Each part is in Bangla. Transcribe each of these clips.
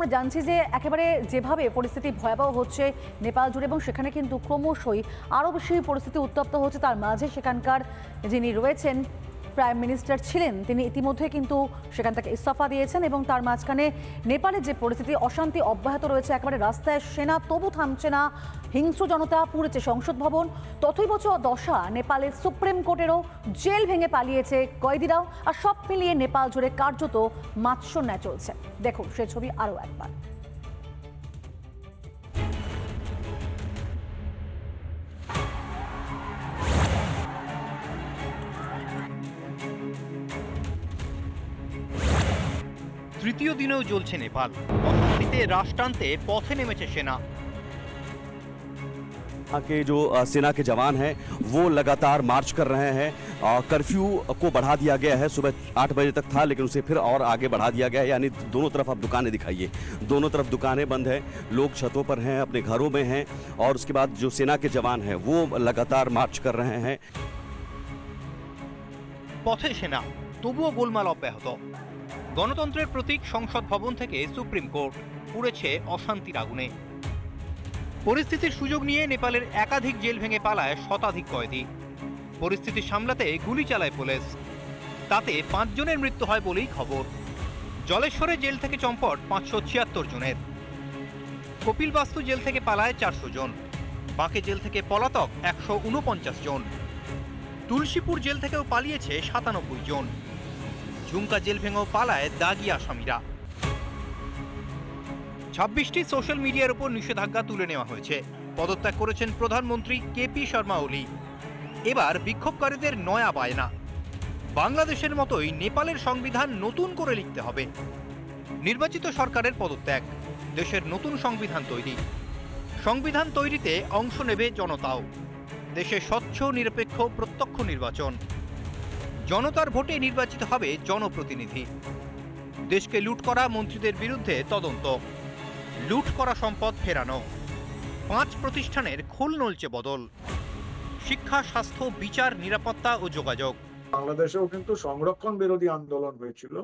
আমরা জানছি যে একেবারে যেভাবে পরিস্থিতি ভয়াবহ হচ্ছে নেপাল জুড়ে এবং সেখানে কিন্তু ক্রমশই আরও বেশি পরিস্থিতি উত্তপ্ত হচ্ছে। তার মাঝে সেখানকার যিনি রয়েছেন প্রাইম মিনিস্টার ছিলেন। তিনি ইতিমধ্যে কিন্তু সেখান থেকে ইস্তফা দিয়েছেন এবং তার মাঝখানে নেপালের যে পরিস্থিতি, অশান্তি অব্যাহত রয়েছে, একেবারে রাস্তায় সেনা, তবু থামছে না। হিংস্র জনতা পুড়েছে সংসদ ভবন। তথৈবচ দশা নেপালের সুপ্রিম কোর্টেরও জেল ভেঙে পালিয়েছে কয়েদিরাও। আর সব মিলিয়ে নেপাল জুড়ে কার্যত মাৎসন্যায় চলছে। দেখুন, সে ছবি আরও একবার। তৃতীয় দিনেও জ্বলছে নেপাল অশান্তিতে রাশ টানতে পথে নেমেছে সেনা यहाँ के जो अ, सेना के जवान हैं वो लगातार मार्च कर रहे हैं अ, कर्फ्यू को बढ़ा दिया गया है सुबह आठ बजे तक था लेकिन उसे फिर और आगे बढ़ा दिया गया है यानी दोनों तरफ आप दुकानें दिखाइए दोनों तरफ दुकानें बंद हैं लोग छतों पर हैं अपने घरों में हैं और उसके बाद जो सेना के जवान हैं वो लगातार मार्च कर रहे हैं পথে সেনা তবুও গোলমাল অব্যাহত গণতন্ত্রের প্রতীক সংসদ ভবন থেকে সুপ্রিম কোর্ট, পুড়েছে অশান্তির আগুনে। পরিস্থিতির সুযোগ নিয়ে নেপালের একাধিক জেল ভেঙে পালায় শতাধিক কয়েদি। পরিস্থিতি সামলাতে গুলি চালায় পুলিশ। তাতে পাঁচজনের মৃত্যু হয় বলেই খবর। জলেশ্বরে জেল থেকে চম্পট পাঁচশো ছিয়াত্তর জনের। কপিলবাস্তু জেল থেকে পালায় চারশো জন। বাঁকে জেল থেকে পলাতক একশো উনপঞ্চাশ জন। তুলসীপুর জেল থেকেও পালিয়েছে সাতানব্বই জন। ঝুমকা জেল ভেঙেও পালায় দাগি আসামিরা। ছাব্বিশটি সোশ্যাল মিডিয়ার উপর নিষেধাজ্ঞা তুলে নেওয়া হয়েছে। পদত্যাগ করেছেন প্রধানমন্ত্রী কেপি শর্মা ওলি। এবার বিক্ষোভকারীদের নয়া বায়না। বাংলাদেশের মতোই নেপালের সংবিধান নতুন করে লিখতে হবে। নির্বাচিত সরকারের পদত্যাগ, দেশের নতুন সংবিধান তৈরি। সংবিধান তৈরিতে অংশ নেবে জনতাও। দেশে স্বচ্ছ, নিরপেক্ষ, প্রত্যক্ষ নির্বাচন। জনতার ভোটে নির্বাচিত হবে জনপ্রতিনিধি। দেশকে লুট করা মন্ত্রীদের বিরুদ্ধে তদন্ত। লুট করা সম্পদ ফেরানো। পাঁচ প্রতিষ্ঠানের খোল নলচে বদল। শিক্ষা, স্বাস্থ্য, বিচার, নিরাপত্তা ও যোগাযোগ। বাংলাদেশেও কিন্তু সংরক্ষণ বিরোধী আন্দোলন হয়েছিল।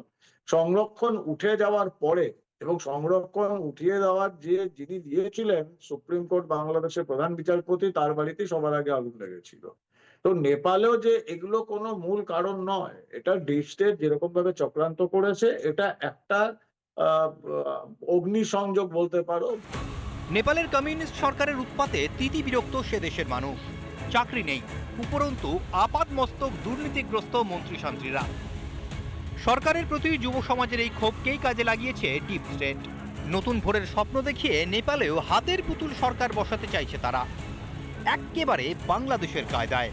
সংরক্ষণ উঠে যাওয়ার পরে এবং সংরক্ষণ উঠিয়ে দেওয়ার যে যিনি দিয়েছিলেন, সুপ্রিম কোর্ট বাংলাদেশের প্রধান বিচারপতি, তার বাড়িতে সবার আগে আগুন লেগেছিল। তো নেপালেও যে এগুলো কোনো মূল কারণ নয়, এটা ডিস্টেট যেরকম ভাবে চক্রান্ত করেছে, এটা একটা, আহ অগ্নিসংযোগ বলতে পারো। নেপালের কমিউনিস্ট সরকারের উৎপাতে তিতি বিরক্ত সে দেশের মানুষ। চাকরি নেই, উপরন্তু আপাদ মস্তক দুর্নীতিগ্রস্ত মন্ত্রী শান্ত্রীরা সরকারের প্রতি যুব সমাজের এই ক্ষোভকেই কাজে লাগিয়েছে ডিপ স্টেট। নতুন ভোরের স্বপ্ন দেখিয়ে নেপালেও হাতের পুতুল সরকার বসাতে চাইছে তারা। এক্কেবারে বাংলাদেশের কায়দায়।